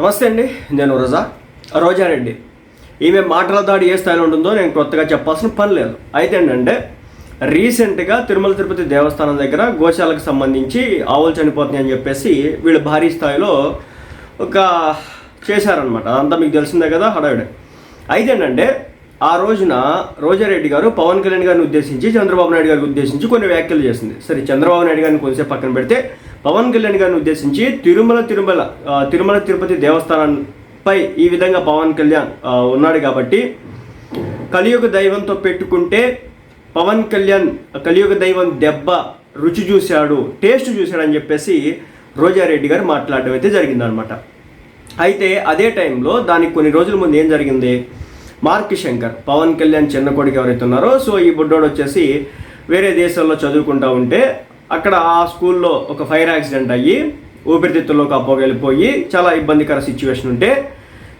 నమస్తే అండి నేను రోజా. రోజారెడ్డి. ఈమె మాటల దాడి ఏ స్థాయిలో ఉంటుందో నేను కొత్తగా చెప్పాల్సిన పని లేదు. అయితే ఏంటంటే రీసెంట్గా తిరుమల తిరుపతి దేవస్థానం దగ్గర గోశాలకు సంబంధించి ఆవులు చనిపోతున్నాయి అని చెప్పేసి వీళ్ళు భారీ స్థాయిలో ఒక చేశారనమాట అదంతా మీకు తెలిసిందే కదా హడావిడే. అయితే ఏంటంటే ఆ రోజున రోజారెడ్డి గారు పవన్ కళ్యాణ్ గారిని ఉద్దేశించి చంద్రబాబు నాయుడు గారిని ఉద్దేశించి కొన్ని వ్యాఖ్యలు చేసింది. సరే చంద్రబాబు నాయుడు గారిని కొంచెంసేపు పక్కన పెడితే పవన్ కళ్యాణ్ గారిని ఉద్దేశించి తిరుమల తిరుమల తిరుమల తిరుపతి దేవస్థానంపై ఈ విధంగా పవన్ కళ్యాణ్ ఉన్నాడు కాబట్టి కలియుగ దైవంతో పెట్టుకుంటే పవన్ కళ్యాణ్ కలియుగ దైవం దెబ్బ రుచి చూశాడు టేస్ట్ చూశాడు అని చెప్పేసి రోజారెడ్డి గారు మాట్లాడడం అయితే జరిగిందనమాట అయితే అదే టైంలో దానికి కొన్ని రోజుల ముందు ఏం జరిగింది? మార్క్ శంకర్ పవన్ కళ్యాణ్ చిన్న కొడుకు ఎవరైతే ఉన్నారో సో ఈ బుడ్డోడు వచ్చేసి వేరే దేశాల్లో చదువుకుంటా ఉంటే అక్కడ ఆ స్కూల్లో ఒక ఫైర్ యాక్సిడెంట్ అయ్యి ఊపిరితిత్తుల్లోకి అప్పగలిపోయి చాలా ఇబ్బందికర సిచ్యువేషన్ ఉంటే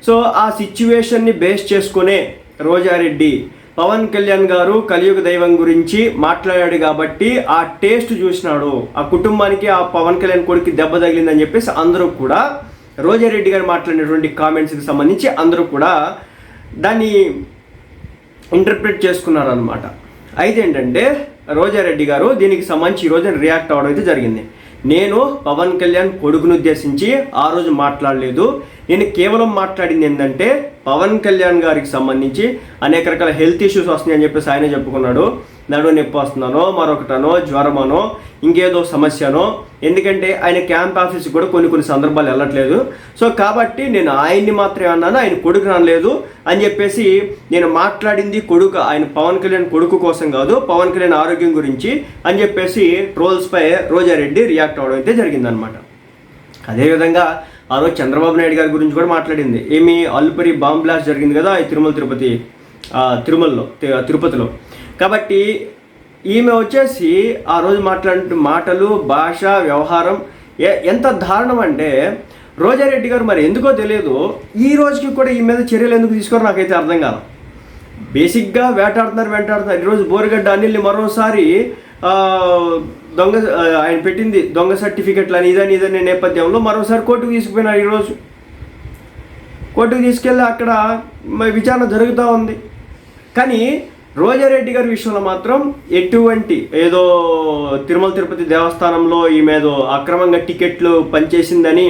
సో ఆ సిచ్యువేషన్ని బేస్ చేసుకునే రోజారెడ్డి పవన్ కళ్యాణ్ గారు కలియుగ దైవం గురించి మాట్లాడాడు కాబట్టి ఆ టేస్ట్ చూసినాడు. ఆ కుటుంబానికి ఆ పవన్ కళ్యాణ్ కొడుకు దెబ్బ తగిలిందని చెప్పేసి అందరూ కూడా రోజారెడ్డి గారు మాట్లాడినటువంటి కామెంట్స్కి సంబంధించి అందరూ కూడా దాన్ని ఇంటర్ప్రిట్ చేసుకున్నారనమాట అయితే ఏంటంటే రోజారెడ్డి గారు దీనికి సంబంధించి ఈ రియాక్ట్ అవ్వడం అయితే జరిగింది. నేను పవన్ కళ్యాణ్ కొడుకును ఉద్దేశించి ఆ రోజు మాట్లాడలేదు. నేను కేవలం మాట్లాడింది ఏంటంటే పవన్ కళ్యాణ్ గారికి సంబంధించి అనేక రకాల హెల్త్ ఇష్యూస్ వస్తున్నాయని చెప్పేసి ఆయనే చెప్పుకున్నాడు. నడు నొప్పి వస్తున్నానో మరొకటనో జ్వరమనో ఇంకేదో సమస్యనో ఎందుకంటే ఆయన క్యాంప్ ఆఫీస్కి కూడా కొన్ని కొన్ని సందర్భాలు వెళ్ళట్లేదు. సో కాబట్టి నేను ఆయన్ని మాత్రమే అన్నాను ఆయన కొడుకు రాలేదు అని చెప్పేసి నేను మాట్లాడింది కొడుకు ఆయన పవన్ కళ్యాణ్ కొడుకు కోసం కాదు పవన్ కళ్యాణ్ ఆరోగ్యం గురించి అని చెప్పేసి ట్రోల్స్పై రోజారెడ్డి రియాక్ట్ అవడం అయితే జరిగిందనమాట. అదేవిధంగా ఆ రోజు చంద్రబాబు నాయుడు గారి గురించి కూడా మాట్లాడింది. ఏమి అల్లుపరి బాంబ్ బ్లాస్ట్ జరిగింది కదా ఈ తిరుమల తిరుపతి తిరుమలలో తిరుపతిలో. కాబట్టి ఈమె వచ్చేసి ఆ రోజు మాట్లాడే మాటలు భాష వ్యవహారం ఎంత దారుణం అంటే రోజారెడ్డి గారు మరి ఎందుకో తెలియదు ఈ రోజుకి కూడా ఈ మీద చర్యలు ఎందుకు తీసుకోరో నాకైతే అర్థం కాదు. బేసిక్గా వేటాడుతున్నారు వేటాడుతున్నారు. ఈరోజు బోరుగడ్డ అనిల్ని మరోసారి దొంగ ఆయన పెట్టింది దొంగ సర్టిఫికెట్లు అని ఇదని ఇదని నేపథ్యంలో మరోసారి కోర్టుకు తీసుకుపోయినారు ఈరోజు. కోర్టుకు తీసుకెళ్ళి అక్కడ విచారణ జరుగుతూ ఉంది. కానీ రోజారెడ్డి గారి విషయంలో మాత్రం ఎటువంటి ఏదో తిరుమల తిరుపతి దేవస్థానంలో ఈమె ఏదో అక్రమంగా టికెట్లు పనిచేసిందని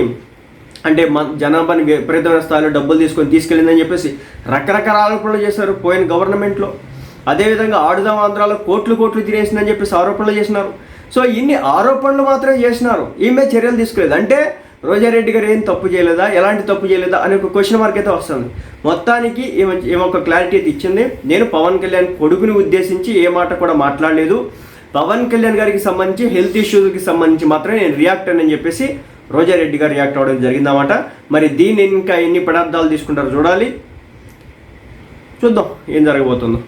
అంటే మన జనాభాని విపరీతమైన స్థాయిలో డబ్బులు తీసుకొని తీసుకెళ్ళిందని చెప్పేసి రకరకాల ఆరోపణలు చేశారు పోయిన గవర్నమెంట్లో. అదేవిధంగా ఆడుదాం ఆంధ్రాలో కోట్లు కోట్లు తినేసిందని చెప్పేసి ఆరోపణలు చేసినారు. సో ఇన్ని ఆరోపణలు మాత్రమే చేసినారు. ఈమె చర్యలు తీసుకోలేదు. అంటే రోజారెడ్డి గారు ఏం తప్పు చేయలేదా? ఎలాంటి తప్పు చేయలేదా? అనే ఒక క్వశ్చన్ మార్క్ అయితే వస్తుంది. మొత్తానికి ఈమె ఈమె ఒక క్లారిటీ అయితే ఇచ్చింది. నేను పవన్ కళ్యాణ్ కొడుకుని ఉద్దేశించి ఏ మాట కూడా మాట్లాడలేదు. పవన్ కళ్యాణ్ గారికి సంబంధించి హెల్త్ ఇష్యూస్కి సంబంధించి మాత్రమే నేను రియాక్ట్ అని చెప్పేసి రోజారెడ్డి గారు రియాక్ట్ అవ్వడం జరిగిందన్నమాట. మరి దీన్ని ఇంకా ఎన్ని పదార్థాలు తీసుకుంటారో చూడాలి. చూద్దాం ఏం జరగబోతుందో.